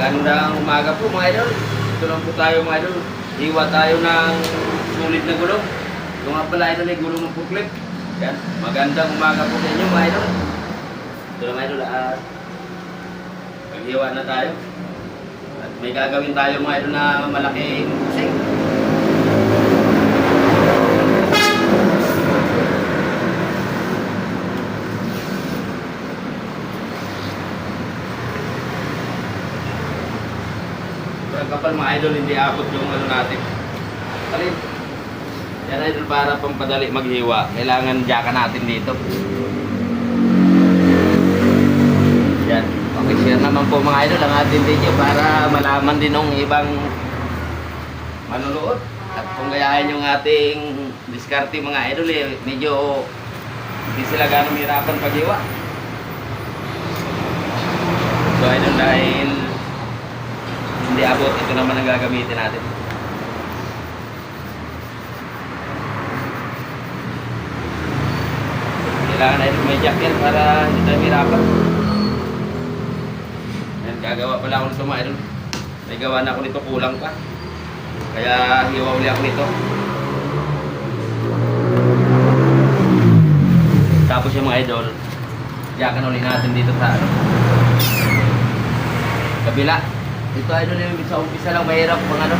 Magandang umaga po mga idol. Ito lang po tayo mga idol. Iwa tayo ng sulit na gulong. Ito nga pala idol ay gulong ng puklip. Yan. Magandang umaga po sa inyo mga idol. Ito lang idol at maghiwa na tayo. At may gagawin tayo mga idol na malaking pusing. Ang kapal mga idol, hindi abot yung ano natin. Alin? Yan idol, para pampadali maghiwa. Kailangan jacka natin dito. Yan. Okay, share naman po mga idol ang ating video para malaman din ng ibang manunood. At kung gayahin yung ating diskarte mga idol, eh, medyo hindi sila gano'ng hirapan paghiwa. So idol, dahil hindi abot, ito naman ang gagamitin natin. Kailangan na ito may jack yan para hindi tayo mirapan. Yan, gagawa pala ako nito mga. May gawa na ako nito, kulang pa. Kaya hiwa uli ako nito. Tapos yung mga idol, jackan uli natin dito sa ano, kabila. Ito idol yung sa umpisa lang mahirap pang ano.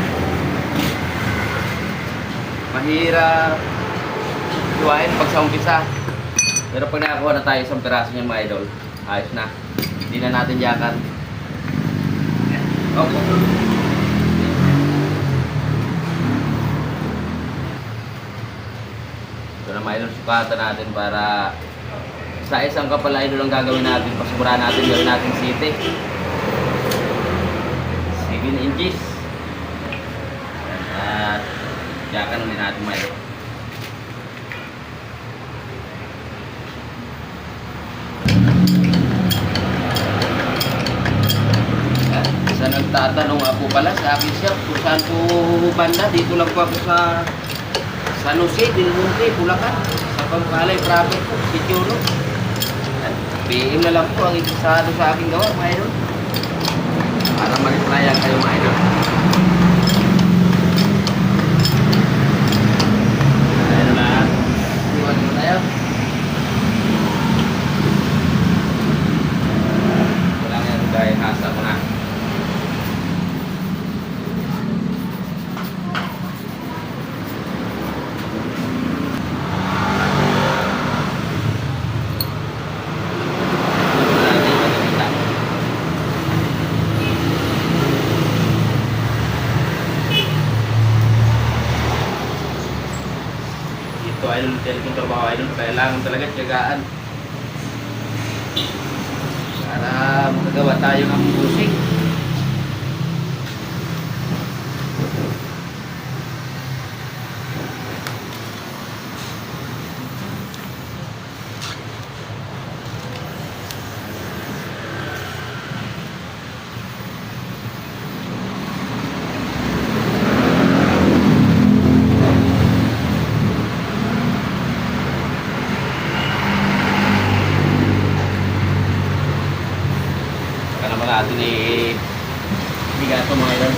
Mahirap iwain pag sa umpisa. Pero pag nakakuha na tayo isang piraso niyan mga idol, ayos na. Hindi na natin yakan. Opo. Ito na mga idol, sukatan natin para sa isang kapal idol ang gagawin natin. Pasubura natin, gawin natin city. 7 inches. At yakan ulit natin. At Sa nagtatanong ako pala sa akin siya kung saan po banda. Dito lang po ako sa San Jose, Del Monte, Bulacan. Sa Pampalay, Province po, Sityono. At PM na lang po ang ikasado sa aking gawa, idol. Para ma-replyan kayo, mga idol. Ayun na. Iwan mo tayo. Wala nga yung dahil hasa ko na. Wala na yung makikita. Ito idol, talagang trabaho idol, talaga tiyagaan. Para makagawa tayo ng musik. Baka naman natin eh, bigat ito mga idol.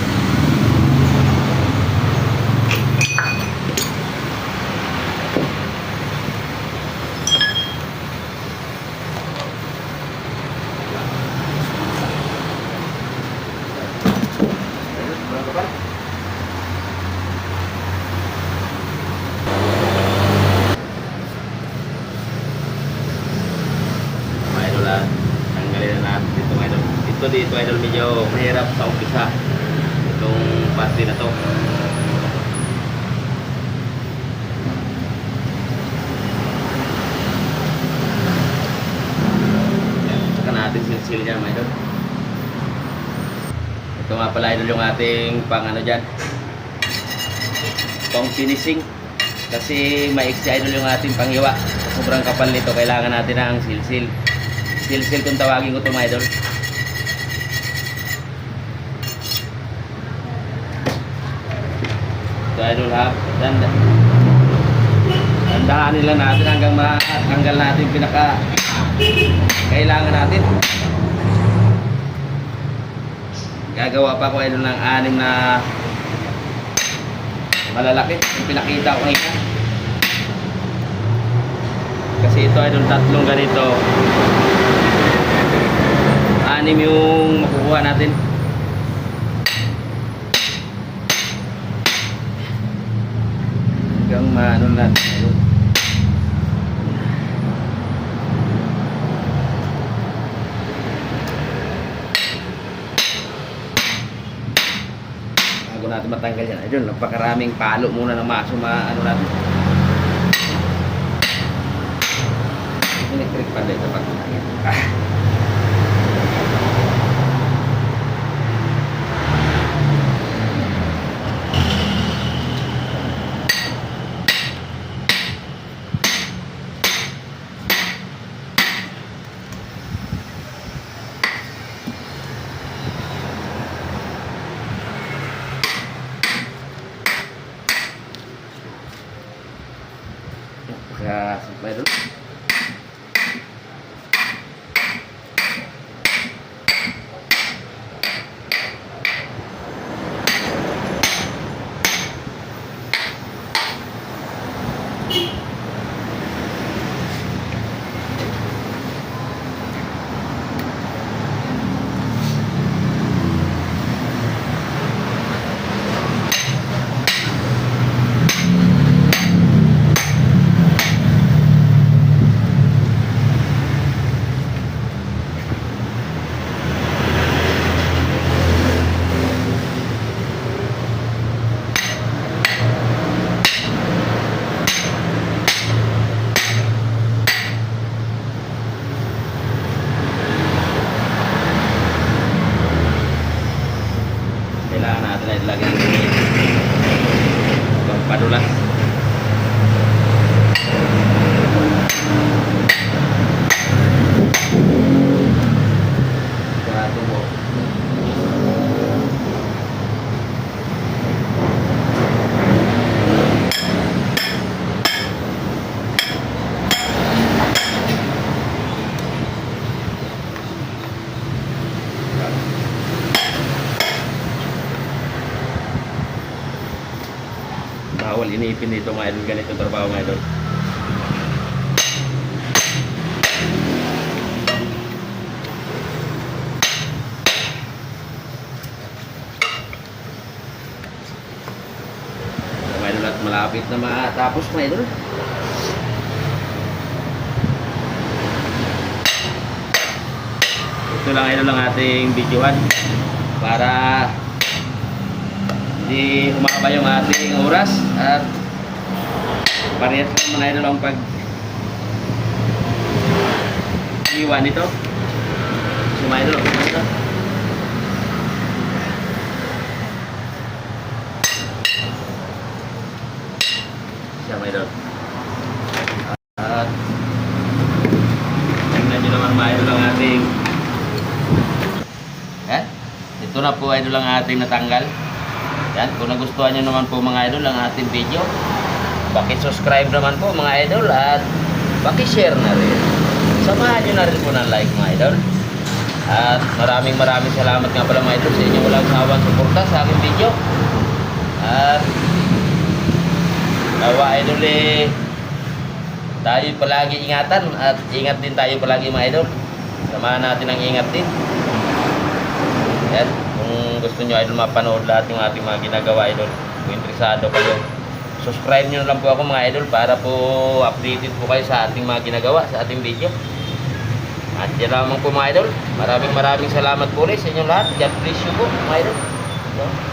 Mga idol ah, tanggalin na natin dito mga idol. Dito idol medyo mahirap sa umpisa. Itong parte na to. Saka natin silsil niya mga idol. Ito nga pala idol yung ating pang ano dyan. Pang finishing. Kasi maiksi idol yung ating panghiwa. Sobrang kapal nito, kailangan natin ng silsil. Silsil kung tawagin ko ito mga idol. Ito idol ha. Dandahan nila natin hanggang matanggal natin pinaka kailangan natin. gagawa pa ko idol ng anim na malalaki. Yung pinakita ko ngayon. Kasi ito idol tatlong ganito. Anim yung makukuha natin. Hanggang maano natin idol. bago natin matanggal yan. Ayun, napakaraming palo muna ng maso ma ano natin. Electric pa dito pag ah. Sampai dulu. Natin ay lagyan. Kaya tubo. Bawal iniipin dito mga idol. Ganito trabaho mga idol at malapit na matapos mga idol. Ito lang idol ang ating videoan para hindi humaba yung ating oras at parehas lang mga idol ang pag iwan nito. So mga idol ito siya at tingnan nyo naman mga idol ang yan ito na po idol ang ating natanggal. Yan, kung nagustuhan nyo naman po mga idol ang ating video, subscribe naman po mga idol at share na rin. Samahan nyo na rin po ng like mga idol. At maraming maraming salamat nga pala mga idol sa inyo walang sawang suporta sa aking video. At nawa idol eh, tayo palagi ingatan at ingat din tayo palagi mga idol. Samahan natin ang ingat din. Yan. Kung gusto nyo idol mapanood lahat yung ating mga ginagawa idol. Kung interesado kayo. Subscribe nyo lang po ako mga idol para po updated po kayo sa ating mga ginagawa sa ating video. At yan lamang po mga idol. Maraming maraming salamat po ulit sa inyong lahat. God bless you po mga idol. So,